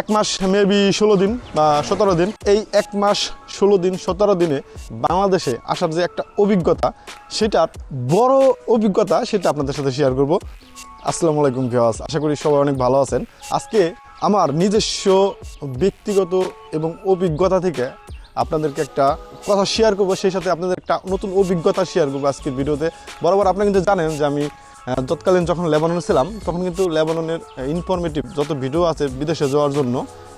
এক মাস মেবি ষোলো দিন বা সতেরো দিন। এই এক মাস, ষোলো দিন, সতেরো দিনে বাংলাদেশে আসার যে একটা অভিজ্ঞতা, সেটার বড় অভিজ্ঞতা সেটা আপনাদের সাথে শেয়ার করব। আসসালামু আলাইকুম ভিওয়াস আশা করি সবাই অনেক ভালো আছেন। আজকে আমার নিজস্ব, ব্যক্তিগত এবং অভিজ্ঞতা থেকে আপনাদেরকে একটা কথা শেয়ার করব, সেই সাথে আপনাদের একটা নতুন অভিজ্ঞতা শেয়ার করব আজকের ভিডিওতে। বরাবর আপনারা কিন্তু জানেন যে আমি তৎকালীন যখন লেবাননে ছিলাম, তখন কিন্তু লেবাননের ইনফরমেটিভ যত ভিডিও আছে বিদেশে যাওয়ার জন্য,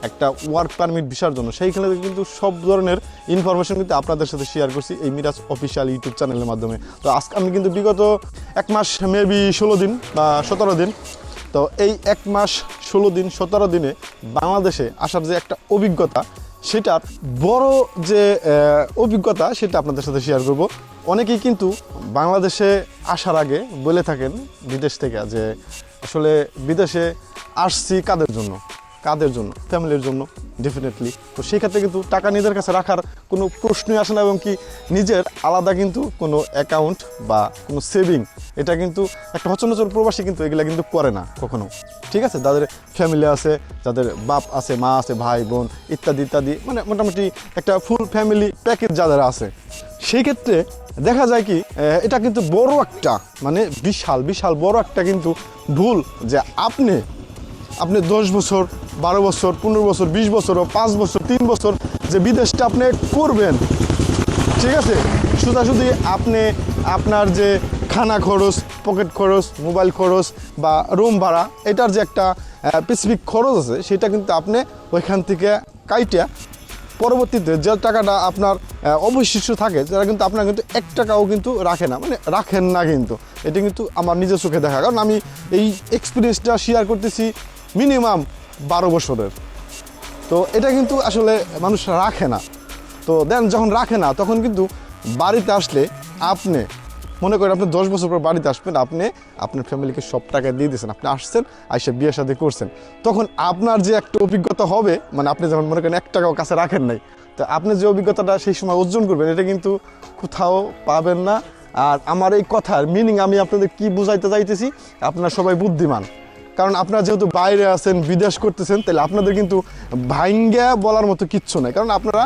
একটা ওয়ার্ক পারমিট ভিসার জন্য, সেইখানে কিন্তু সব ধরনের ইনফরমেশন কিন্তু আপনাদের সাথে শেয়ার করছি এই মিরাজ অফিসিয়াল ইউটিউব চ্যানেলের মাধ্যমে। তো আজকে আমি কিন্তু বিগত এক মাস মেবি ষোলো দিন বা সতেরো দিন, তো এই এক মাস, ষোলো দিন, সতেরো দিনে বাংলাদেশে আসার যে একটা অভিজ্ঞতা সেটার বড় যে অভিজ্ঞতা সেটা আপনাদের সাথে শেয়ার করব। অনেকেই কিন্তু বাংলাদেশে আসার আগে বলে থাকেন বিদেশ থেকে যে, আসলে বিদেশে আসছি কাদের জন্য? কাদের জন্য? ফ্যামিলির জন্য ডেফিনেটলি তো সেই ক্ষেত্রে কিন্তু টাকা নিজের কাছে রাখার কোনো প্রশ্নই আসে না এবং কি নিজের আলাদা কিন্তু কোনো অ্যাকাউন্ট বা কোনো সেভিং এটা কিন্তু একটা হচনচর প্রবাসী কিন্তু এগুলা কিন্তু করে না কখনো। ঠিক আছে? যাদের ফ্যামিলি আছে যাদের বাপ আছে, মা আছে, ভাই, বোন ইত্যাদি ইত্যাদি। মানে মোটামুটি একটা ফুল ফ্যামিলি প্যাকেজ যাদের আছে। সেই ক্ষেত্রে দেখা যায় কি এটা কিন্তু বড় একটা মানে বিশাল বিশাল বড় একটা কিন্তু ভুল যে আপনি আপনি দশ বছর, বারো বছর, পনেরো বছর, বিশ বছর ও পাঁচ বছর, তিন বছর যে বিদেশটা আপনি করবেন। ঠিক আছে? শুধু আপনি, আপনার যে খানা খরচ পকেট খরচ মোবাইল খরচ বা রুম ভাড়া, এটার যে একটা স্পেসিফিক খরচ আছে, সেটা কিন্তু আপনি ওইখান থেকে কাইটা পরবর্তীতে যে টাকাটা আপনার অবশিষ্ট থাকে, সেটা কিন্তু আপনার কিন্তু এক টাকাও কিন্তু রাখে না। মানে রাখেন না কিন্তু। এটা কিন্তু আমার নিজের চোখে দেখা। কারণ আমি এই এক্সপিরিয়েন্সটা শেয়ার করতেছি মিনিমাম বারো বছরের। তো এটা কিন্তু আসলে মানুষ রাখে না। তো দেন যখন রাখে না, তখন কিন্তু বাড়িতে আসলে আপনি মনে করেন আপনি দশ বছর পর বাড়িতে আসবেন, আপনি আপনার ফ্যামিলিকে সব টাকা দিয়ে দিয়েছেন, আপনি আসছেন, আইসে বিয়ে শাদী করছেন। তখন আপনার যে একটা অভিজ্ঞতা হবে মানে আপনি যখন মনে করেন এক টাকাও কাছে রাখেন নাই, তো আপনি যে অভিজ্ঞতাটা সেই সময় অর্জন করবেন, এটা কিন্তু কোথাও পাবেন না। আর আমার এই কথার মিনিং আমি আপনাদের কি বুঝাইতে চাইতেছি, আপনারা সবাই বুদ্ধিমান। কারণ আপনারা যেহেতু বাইরে আছেন, বিদেশ করতেছেন, তাহলে আপনাদের কিন্তু ভাইঙ্গা বলার মতো কিচ্ছু নাই। কারণ আপনারা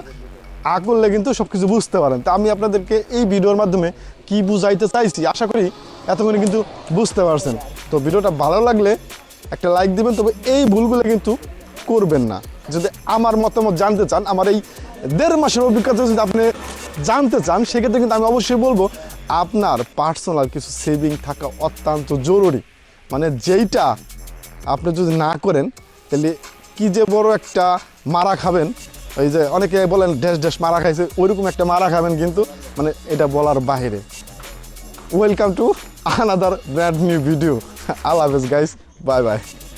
আ করলে কিন্তু সব কিছু বুঝতে পারেন। তা আমি আপনাদেরকে এই ভিডিওর মাধ্যমে কি বুঝাইতে চাইছি, আশা করি এতক্ষণে কিন্তু বুঝতে পারছেন। তো ভিডিওটা ভালো লাগলে একটা লাইক দিবেন, তবে এই ভুলগুলো কিন্তু করবেন না। যদি আমার মতামত জানতে চান, আমার এই দেড় মাসের অভিজ্ঞতা যদি আপনি জানতে চান, সেক্ষেত্রে কিন্তু আমি অবশ্যই বলব, আপনার পার্সোনাল কিছু সেভিং থাকা অত্যন্ত জরুরি। মানে যেইটা আপনি যদি না করেন, তাহলে কি যে বড় একটা মারা খাবেন ওই যে অনেকে বলেন, ড্যাশ ড্যাশ মারা খাইছে। ওইরকম একটা মারা খাবেন কিন্তু মানে এটা বলার বাহিরে welcome to another brand new video আল্লাহ হাফেজ গাইস বাই বাই